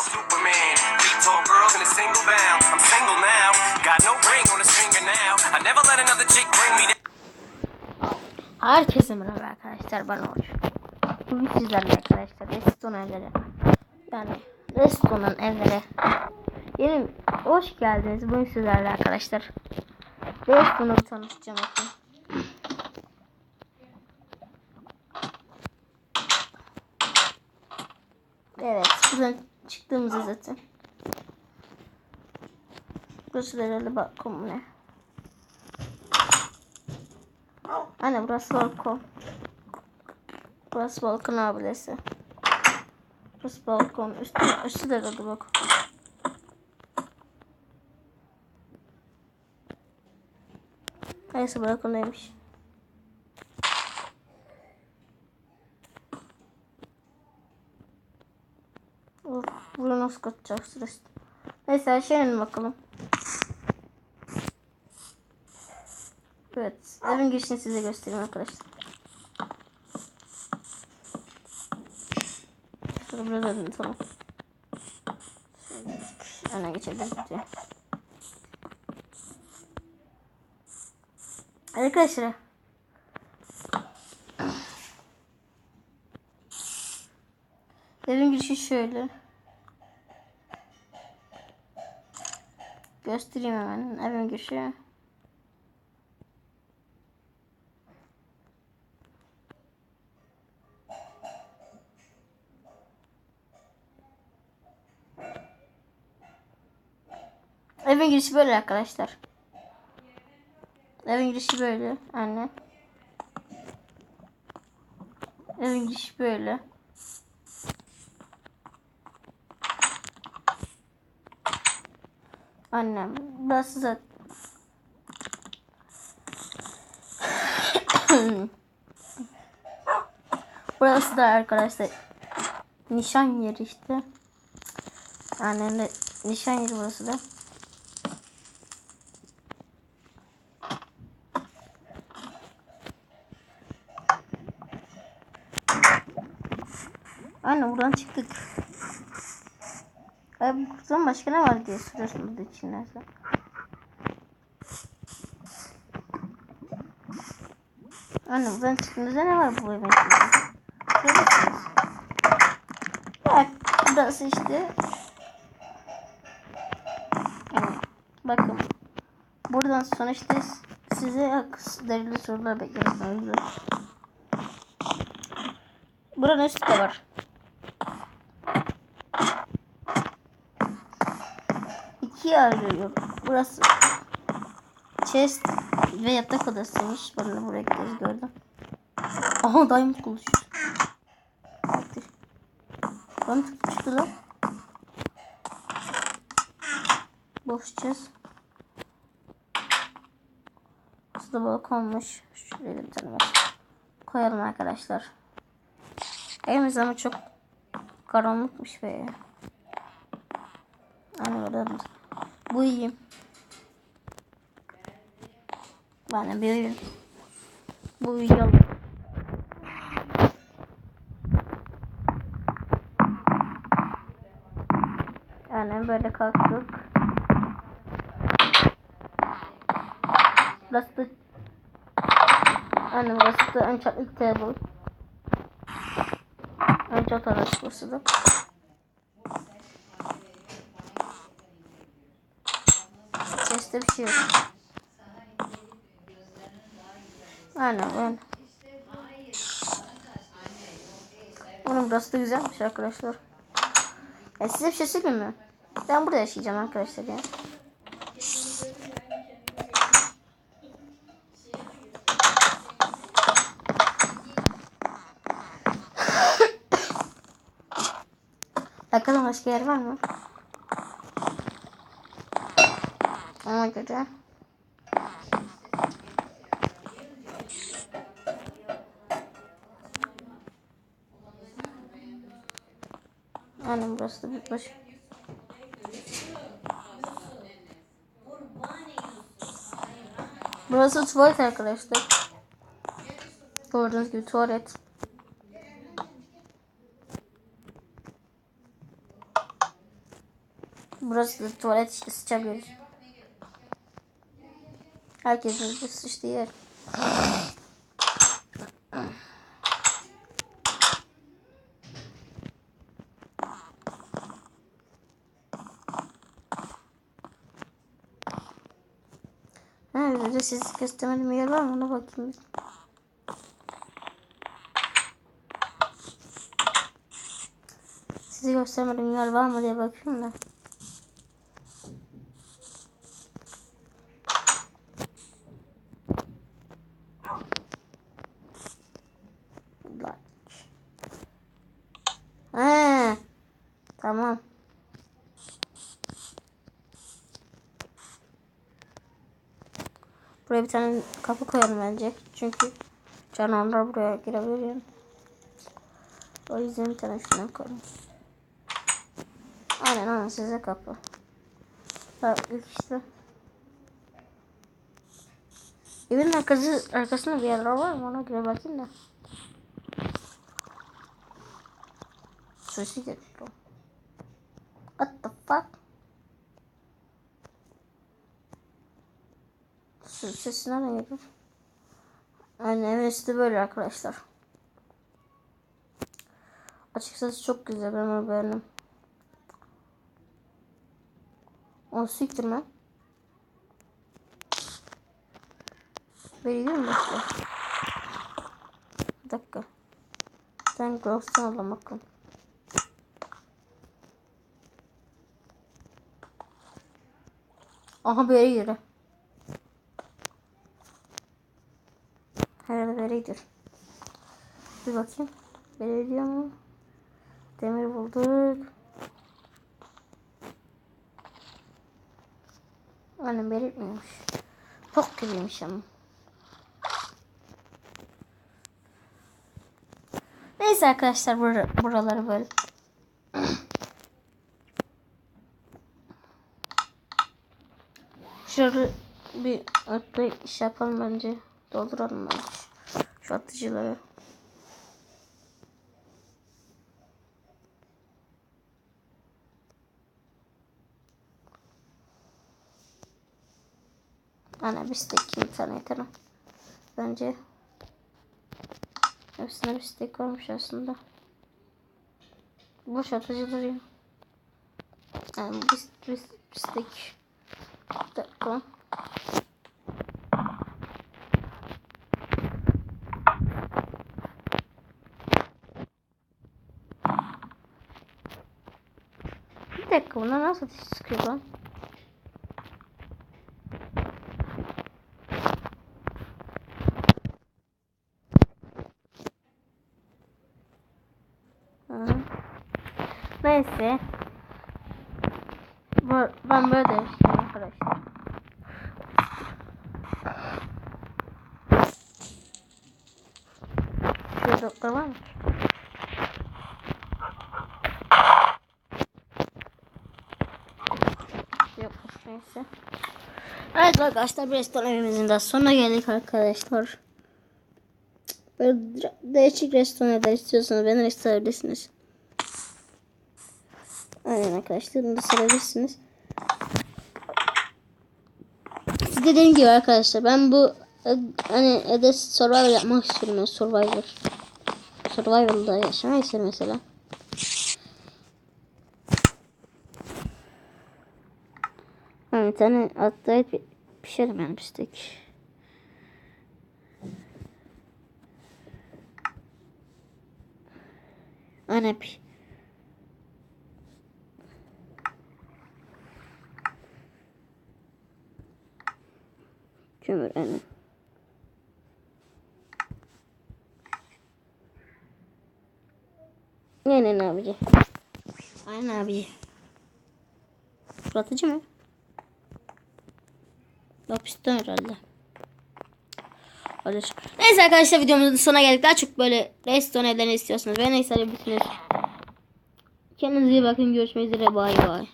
Superman. Beat tall girls in a single bound. I'm single now. Got no ring on his finger now. I never let another chick bring me. Herkese merhaba arkadaşlar ben Orç. Bugün sizlerle arkadaşlar Reston evleri. Yani Reston'un evleri. Yeni hoş geldiniz bugün sizlerle arkadaşlar. Reston'u tanıtacağım bakın. Evet buradan çıktığımızda zaten. Burası da herhalde balkon ne? Anne burası balkon. Burası balkon abilesi. Burası balkon. Üstü, üstü de herhalde bak. Neyse balkondaymış. Nasıl kaçacağız? Neyse aşağı inelim bakalım. Evet. Evin girişini size göstereyim arkadaşlar. Şurada biraz ödüm tamam. Öne diye. Arkadaşlar. Evin girişi şöyle. Göstereyim hemen evin girişi. Evin girişi böyle arkadaşlar. Evin girişi böyle anne. Evin girişi böyle. Annem. Zaten. Burası da arkadaşlar nişan yeri işte. Annemle nişan yeri burası da. Anne buradan çıktık. Ay buradan başka ne var diye soruyorsun burada içinlerse. Anne buradan çıktığımızda ne var bu evin içinde? Bak burası işte. Bakın. Buradan sonra işte size derili sorular bekliyorsunuz. Buranın üstü de var. İkiye ayrılıyor. Burası chest ve yatak odasıymış. Ben de buraya gideriz gördüm. Aha diamond. Baktir. Diamond çıktı lan. Boş chest. Burası da balkonmuş. Şuraya var. Koyalım arkadaşlar. Evimiz ama çok karanlıkmış be. Burada bu. Ben de bir uyuyayım. Bu uyuyalım. Yani böyle kalktık. Burası da Anne burası da enchanted table. Önce otomatik burası Chest'te bir şey yok. Aynen aynen. Onun burası da güzelmiş arkadaşlar. Ya size bir şey söyleyeyim mi? Ben burada yaşayacağım arkadaşlar ya. Bakalım başka yer var mı? Ona göre. Yani burası da bir baş. Burası tuvalet arkadaşlar. Gördüğünüz gibi tuvalet. Burası da tuvalet işte. Herkesin bir sıçtığı yer. Ha, bir de siz göstermediğim yer var mı? Ona bakayım. Sizi göstermediğim yer var mı diye bakıyorum da. Like. Ha, tamam. Buraya bir tane kapı koyalım bence. Çünkü canavarlar buraya girebilir. yani. O yüzden bir tane şundan koyalım. Aynen aynen size kapı. Bak ilk işte. Evin arkası, arkasında bir yerler var mı? Ona göre bakayım da. Sesi geliyor. What the fuck? Ses, sesi nereden geliyor? Aynen evin üstü böyle arkadaşlar. Açıkçası çok güzel ben onu beğendim. O siktir lan. Veriyor mu bekle? Bir dakika. Ben Glowstone alalım bakalım. Aha böyle yürü. Herhalde böyledir. Bir bakayım. Böyle mu? Demir bulduk. Annem belirtmiyormuş. Çok kötüymüş ama. Neyse arkadaşlar bura, buraları böyle. Şöyle bir atla iş yapalım bence. Dolduralım. Şu atıcıları. Ana bir steak iki tane? Bence hepsinde bir steak varmış aslında. Boş atıcıları ya. Yani bir, bir, bir steak. Bir dakika. Bir dakika bunlar nasıl ateş sıkıyor lan? Neyse. Bu, ben böyle değiştireyim arkadaşlar. Şurada var mı? Yokmuş neyse. Evet arkadaşlar bir restoran evimizin de sonuna geldik arkadaşlar. Böyle değişik restoranlar istiyorsanız beni isteyebilirsiniz. Aynen arkadaşlar bunu da sorabilirsiniz. Siz dediğim gibi arkadaşlar ben bu e, hani Ede Survivor yapmak istiyorum Survivor. Survival'da yaşamak istiyorum mesela. Yani tane atlayıp pişerim yani pislik. Aynen pi- Kömür aynen. Aynen abici. Aynen abici. Fırlatıcı mı? Yok piston herhalde. Olur. Neyse arkadaşlar videomuzun sonuna geldik. Daha çok böyle redstone evlerini istiyorsanız ve neyse hadi bitiriyoruz. Kendinize iyi bakın. Görüşmek üzere. Bay bay.